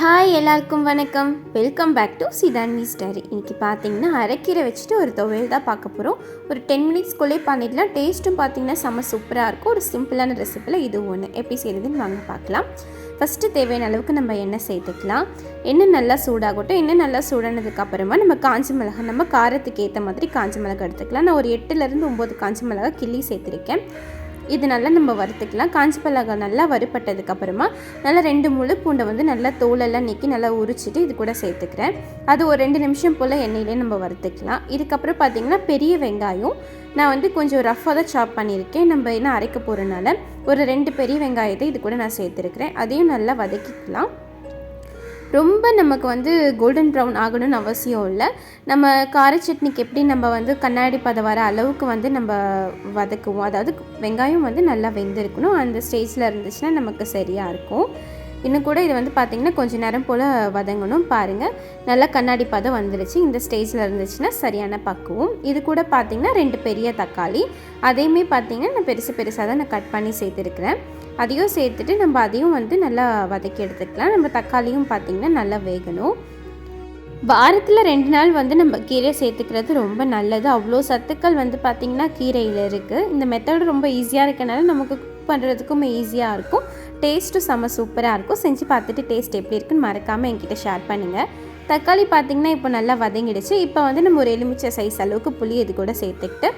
Hi எல்லாருக்கும் வணக்கம். Welcome back to Sidhanvi story இன்றைக்கி பார்த்தீங்கன்னா அரைக்கீரை வச்சுட்டு ஒரு துவையல் தான் பார்க்க போகிறோம் ஒரு டென் மினிட்ஸ்க்குள்ளே பண்ணிடலாம். டேஸ்ட்டும் பார்த்தீங்கன்னா செம்ம சூப்பராக இருக்கும். ஒரு சிம்பிளான ரெசிப்பியில் இது ஒன்று எப்படி செய்கிறதுன்னு வாங்க பார்க்கலாம். ஃபஸ்ட்டு தேவையான அளவுக்கு நம்ம எண்ணெய் சேர்த்துக்கலாம். எண்ணெய் நல்லா சூடாகட்டும். எண்ணெய் நல்லா சூடானதுக்கப்புறமா நம்ம காஞ்ச மிளகாய் நம்ம காரத்துக்கு ஏற்ற மாதிரி காஞ்ச மிளகாய் எடுத்துக்கலாம். நான் ஒரு எட்டுலேருந்து ஒம்பது காஞ்ச மிளகாய் கிள்ளி சேர்த்துருக்கேன். இது நல்லா நம்ம வறுத்துக்கலாம். காஞ்சி மிளகாய் நல்லா வறுப்பட்டதுக்கப்புறமா நல்லா ரெண்டு முழு பூண்டை வந்து நல்லா தோலெல்லாம் நீக்கி நல்லா உரிச்சிட்டு இது கூட சேர்த்துக்கிறேன். அது ஒரு ரெண்டு நிமிஷம் போல் எண்ணெயிலே நம்ம வறுத்துக்கலாம். இதுக்கப்புறம் பார்த்திங்கன்னா பெரிய வெங்காயம் நான் வந்து கொஞ்சம் ரஃப்பாக தான் சாப் பண்ணியிருக்கேன். நம்ம என்ன அரைக்க போகிறனால ஒரு ரெண்டு பெரிய வெங்காயத்தை இது கூட நான் சேர்த்துருக்கிறேன். அதையும் நல்லா வதக்கிக்கலாம். ரொம்ப நமக்கு வந்து கோல்டன் ப்ரௌன் ஆகணும்னு அவசியம் இல்லை. நம்ம கார சட்னிக்கு எப்படி நம்ம வந்து கண்ணாடி பதம் வர அளவுக்கு வந்து நம்ம வதக்குவோம்? அதாவது வெங்காயம் வந்து நல்லா வெந்திருக்கணும். அந்த ஸ்டேஜில் இருந்துச்சுன்னா நமக்கு சரியாக இருக்கும். இன்னும் கூட இது வந்து பார்த்திங்கன்னா கொஞ்சம் நேரம் போல் வதங்கணும். பாருங்கள் நல்லா கண்ணாடி பதம் வந்துடுச்சு இந்த ஸ்டேஜில் இருந்துச்சுன்னா சரியான பக்குவம். இது கூட பார்த்திங்கன்னா ரெண்டு பெரிய தக்காளி. அதையுமே பார்த்திங்கன்னா நான் பெருசு பெருசாக தான் நான் கட் பண்ணி சேர்த்துருக்குறேன். அதையும் சேர்த்துட்டு நம்ம அதையும் வந்து நல்லா வதக்கி எடுத்துக்கலாம். நம்ம தக்காளியும் பார்த்திங்கன்னா நல்லா வேகணும். வாரத்தில் ரெண்டு நாள் வந்து நம்ம கீரை சேர்த்துக்கிறது ரொம்ப நல்லது. அவ்வளோ சத்துக்கள் வந்து பார்த்திங்கன்னா கீரையில் இருக்குது இந்த மெத்தட் ரொம்ப ஈஸியாக இருக்கனால நமக்கு குக் பண்ணுறதுக்கும் ஈஸியாக இருக்கும். டேஸ்ட்டும் செம்ம சூப்பராக இருக்கும். செஞ்சு பார்த்துட்டு டேஸ்ட் எப்படி இருக்குன்னு மறக்காமல் என்கிட்ட ஷேர் பண்ணுங்கள் தக்காளி பார்த்திங்கன்னா இப்போ நல்லா வதங்கிடுச்சு. இப்போ வந்து நம்ம ஒரு எலுமிச்சை சைஸ் அளவுக்கு புளி இது கூட சேர்த்துக்கிட்டு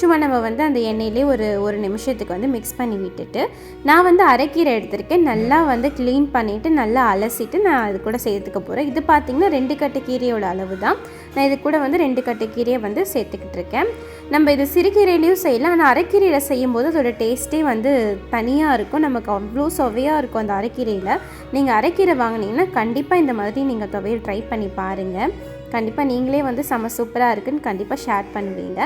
சும்மா நம்ம வந்து அந்த எண்ணெயிலே ஒரு ஒரு நிமிஷத்துக்கு வந்து மிக்ஸ் பண்ணி விட்டுட்டு நான் வந்து அரைக்கீரை எடுத்திருக்கேன். நல்லா வந்து க்ளீன் பண்ணிவிட்டு நல்லா அலசிட்டு நான் அது கூட சேர்த்துக்க போகிறேன் இது பார்த்திங்கன்னா ரெண்டு கட்டு கீரையோட அளவு தான் நான் இது கூட வந்து ரெண்டு கட்டு கீரையை வந்து சேர்த்துக்கிட்டு இருக்கேன். நம்ம இது சிறுகீரையிலையும் செய்யலாம். ஆனால் அரைக்கீரையில் செய்யும் போது அதோட டேஸ்ட்டே வந்து தனியாக இருக்கும். நமக்கு அவ்வளோ சுவையாக இருக்கும் அந்த அரைக்கீரையில். நீங்கள் அரைக்கீரை வாங்கினீங்கன்னா கண்டிப்பாக இந்த மாதிரி நீங்கள் துவையல் ட்ரை பண்ணி பாருங்கள் கண்டிப்பாக நீங்களே வந்து செம்ம சூப்பராக இருக்குன்னு கண்டிப்பாக ஷேர் பண்ணுவீங்க.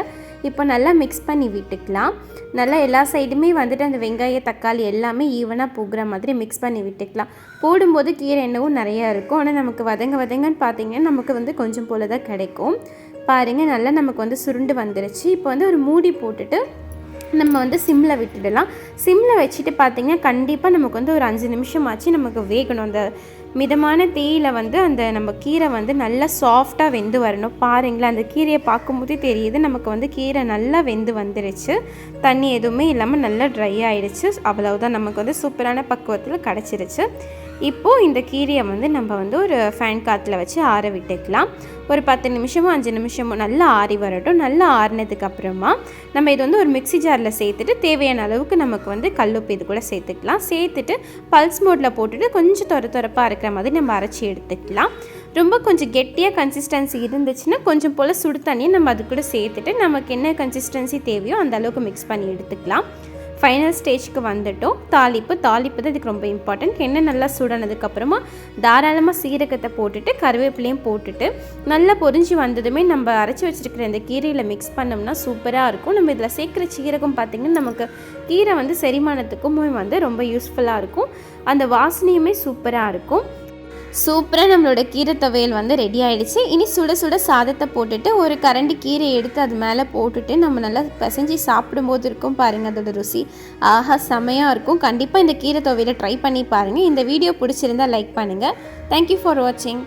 இப்போ நல்லா மிக்ஸ் பண்ணி விட்டுக்கலாம். நல்லா எல்லா சைடுமே வந்துட்டு அந்த வெங்காய தக்காளி எல்லாமே ஈவனாக போகிற மாதிரி மிக்ஸ் பண்ணி விட்டுக்கலாம். போடும்போது கீரை என்னவும் நிறையா இருக்கும். ஆனால் நமக்கு வதங்க வதங்கன்னு பார்த்தீங்கன்னா நமக்கு வந்து கொஞ்சம் போல தான் கிடைக்கும். பாருங்கள் நல்லா நமக்கு வந்து சுருண்டு வந்துருச்சு. இப்போ வந்து ஒரு மூடி போட்டுட்டு நம்ம வந்து சிம்மில் விட்டுடலாம். சிம்மில் வச்சுட்டு பார்த்திங்கன்னா கண்டிப்பாக நமக்கு வந்து ஒரு அஞ்சு நிமிஷம் ஆச்சு நமக்கு வேகணும். அந்த மிதமான தேயில வந்து அந்த நம்ம கீரை வந்து நல்லா சாஃப்டாக வெந்து வரணும். பாருங்களேன் அந்த கீரையை பார்க்கும்போதே தெரியுது. நமக்கு வந்து கீரை நல்லா வெந்து வந்துருச்சு. தண்ணி எதுவுமே இல்லாமல் நல்லா ட்ரை ஆகிடுச்சு அவ்வளவுதான். நமக்கு வந்து சூப்பரான பக்குவத்தில் கிடச்சிருச்சு. இப்போது இந்த கீரையை வந்து நம்ம வந்து ஒரு ஃபேன் காற்றுல வச்சு ஆற விட்டுக்கலாம். ஒரு பத்து நிமிஷமோ அஞ்சு நிமிஷமோ நல்லா ஆறி வரட்டும். நல்லா ஆறினதுக்கு அப்புறமா நம்ம இது வந்து ஒரு மிக்சி ஜாரில் சேர்த்துட்டு தேவையான அளவுக்கு நமக்கு வந்து கல்லுப்பு இது கூட சேர்த்துக்கலாம். சேர்த்துட்டு பல்ஸ் மோட்டில் போட்டுட்டு கொஞ்சம் தொர தொரப்பாக இருக்கிற மாதிரி நம்ம அரைச்சி எடுத்துக்கலாம். ரொம்ப கொஞ்சம் கெட்டியாக கன்சிஸ்டன்சி இருந்துச்சுன்னா கொஞ்சம் போல் சுடு தண்ணியை நம்ம அது கூட சேர்த்துட்டு நமக்கு என்ன கன்சிஸ்டன்சி தேவையோ அந்த அளவுக்கு மிக்ஸ் பண்ணி எடுத்துக்கலாம். ஃபைனல் ஸ்டேஜ்க்கு வந்துட்டோம். தாளிப்பு தாளிப்பு தான் இதுக்கு ரொம்ப இம்பார்ட்டன்ட் எண்ணெய் நல்லா சூடானதுக்கப்புறமா தாராளமாக சீரகத்தை போட்டுட்டு கருவேப்பிலையும் போட்டுட்டு நல்லா பொறிஞ்சு வந்ததுமே நம்ம அரைச்சி வச்சுருக்கிற இந்த கீரையில் மிக்ஸ் பண்ணோம்னா சூப்பராக இருக்கும். நம்ம இதில் சேர்க்குற சீரகம் பார்த்திங்கன்னா நமக்கு கீரை வந்து செரிமானத்துக்கும் வந்து ரொம்ப யூஸ்ஃபுல்லாக இருக்கும். அந்த வாசனையுமே சூப்பராக இருக்கும். சூப்பராக நம்மளோட கீரை துவையல் வந்து ரெடி ஆகிடுச்சு இனி சுட சுட சாதத்தை போட்டுட்டு ஒரு கரண்டி கீரை எடுத்து அது மேலே போட்டுட்டு நம்ம நல்லா பிசைஞ்சு சாப்பிடும்போது இருக்கும் பாருங்கள் அதோட ருசி. ஆஹா செமையாக இருக்கும். கண்டிப்பாக இந்த கீரை துவையலை ட்ரை பண்ணி பாருங்கள் இந்த வீடியோ பிடிச்சிருந்தா லைக் பண்ணுங்கள் தேங்க்யூ ஃபார் வாட்சிங்